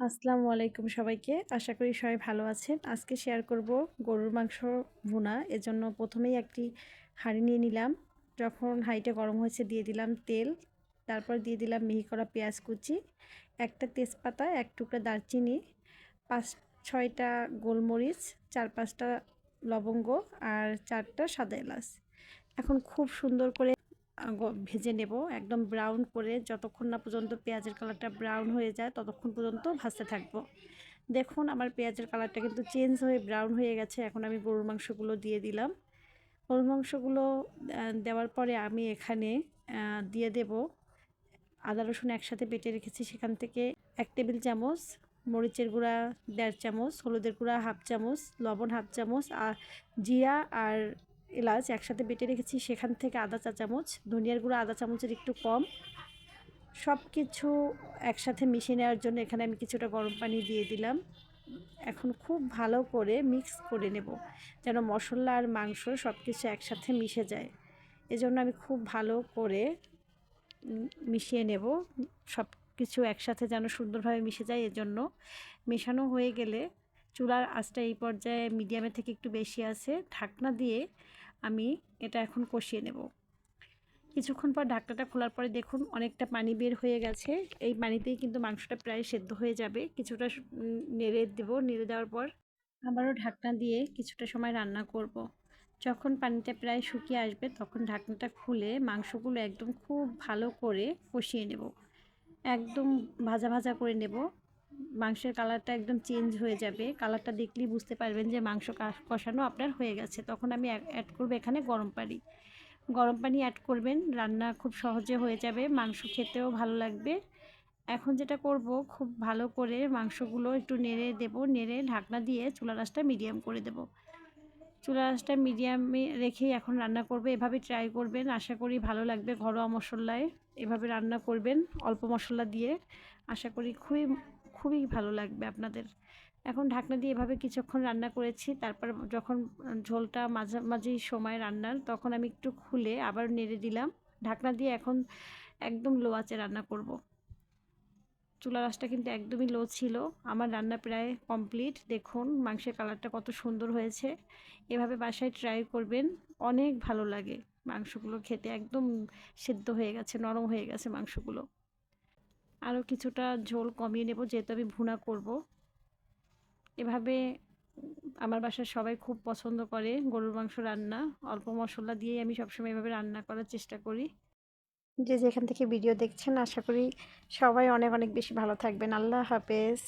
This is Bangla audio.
আসসালামু আলাইকুম সবাইকে। আশা করি সবাই ভালো আছেন। আজকে শেয়ার করব গরুর মাংস ভুনা। এজন্য প্রথমেই একটি হাঁড়ি নিয়ে নিলাম। যখন হাঁড়িটা গরম হয়েছে দিয়ে দিলাম তেল। তারপর দিয়ে দিলাম মিহি করা পেঁয়াজ কুচি, একটা তেজপাতা, এক টুকরা দারচিনি, পাঁচ, ছয়টা গোলমরিচ, চার পাঁচটা লবঙ্গ আর চারটা সাদা এলাচ। এখন খুব সুন্দর করে ভেজে নেব। একদম ব্রাউন করে যতক্ষণ না পর্যন্ত পেঁয়াজের কালারটা ব্রাউন হয়ে যায়, ততক্ষণ পর্যন্ত ভাজতে থাকব। দেখুন, আমার পেঁয়াজের কালারটা কিন্তু চেঞ্জ হয়ে ব্রাউন হয়ে গেছে। এখন আমি গরুর মাংসগুলো দিয়ে দিলাম। গরুর মাংসগুলো দেওয়ার পরে আমি এখানে দিয়ে দেব আদা, রসুন একসাথে বেটে রেখেছি সেখান থেকে এক টেবিল চামচ, মরিচের গুঁড়া দেড় চামচ, হলুদের গুঁড়া হাফ চামচ, লবণ হাফ চামচ আর জিরা আর এলাচ একসাথে বেটে রেখেছি, সেখান থেকে আদা চা চামচ, ধনিয়ার গুঁড়ো আদা চামচের একটু কম। সব কিছু একসাথে মিশিয়ে নেওয়ার জন্য এখানে আমি কিছুটা গরম পানি দিয়ে দিলাম। এখন খুব ভালো করে মিক্স করে নেব, যেন মশলা আর মাংস সব কিছু একসাথে মিশে যায়। এজন্য আমি খুব ভালো করে মিশিয়ে নেব সব কিছু একসাথে যেন সুন্দরভাবে মিশে যায়। এজন্য মেশানো হয়ে গেলে চুলার আঁচটা এই পর্যায়ে মিডিয়ামের থেকে একটু বেশি আছে। ঢাকনা দিয়ে আমি এটা এখন কষিয়ে নেব। কিছুক্ষণ পর ঢাকনাটা খোলার পরে দেখুন অনেকটা পানি বের হয়ে গেছে। এই পানিতেই কিন্তু মাংসটা প্রায় সেদ্ধ হয়ে যাবে। কিছুটা নেড়ে দেব। নেড়ে দেওয়ার পর আবারও ঢাকনা দিয়ে কিছুটা সময় রান্না করব। যখন পানিটা প্রায় শুকিয়ে আসবে তখন ঢাকনাটা খুলে মাংসগুলো একদম খুব ভালো করে কষিয়ে নেব। একদম ভাজা ভাজা করে নেব। মাংসের কালারটা একদম চেঞ্জ হয়ে যাবে। কালারটা দেখলেই বুঝতে পারবেন যে মাংস কষানো আপনার হয়ে গেছে। তখন আমি অ্যাড করব এখানে গরম পানি। গরম পানি অ্যাড করবেন, রান্না খুব সহজে হয়ে যাবে, মাংস খেতেও ভালো লাগবে। এখন যেটা করব, খুব ভালো করে মাংসগুলো একটু নেড়ে দেব, নেড়ে ঢাকনা দিয়ে চুলা রাসটা মিডিয়াম করে দেব। চুলা রাসটা মিডিয়ামে রেখেই এখন রান্না করবে, এভাবে ট্রাই করবেন। আশা করি ভালো লাগবে ঘরোয়া মশলায়। এভাবে রান্না করবেন অল্প মশলা দিয়ে। আশা করি খুবই খুবই ভালো লাগবে আপনাদের। এখন ঢাকনা দিয়ে এভাবে কিছুক্ষণ রান্না করেছি, তারপর যখন ঝোলটা মাঝামাঝি সময় রান্নার, তখন আমি একটু খুলে আবার নেড়ে দিলাম। ঢাকনা দিয়ে এখন একদম লো আঁচে রান্না করব। চুলা রাসটা কিন্তু একদমই লো ছিল। আমার রান্না প্রায় কমপ্লিট। দেখুন, মাংসের কালারটা কত সুন্দর হয়েছে। এভাবে বাসায় ট্রাই করবেন, অনেক ভালো লাগে। মাংসগুলো খেতে একদম সেদ্ধ হয়ে গেছে, নরম হয়ে গেছে মাংসগুলো। আরও কিছুটা ঝোল কমিয়ে নেব, যেহেতু আমি ভুনা করব। এভাবে আমার বাসায় সবাই খুব পছন্দ করে গরুর মাংস রান্না। অল্প মশলা দিয়েই আমি সবসময় এভাবে রান্না করার চেষ্টা করি। যে যেখান থেকে ভিডিও দেখছেন, আশা করি সবাই অনেক অনেক বেশি ভালো থাকবেন। আল্লাহ হাফেজ।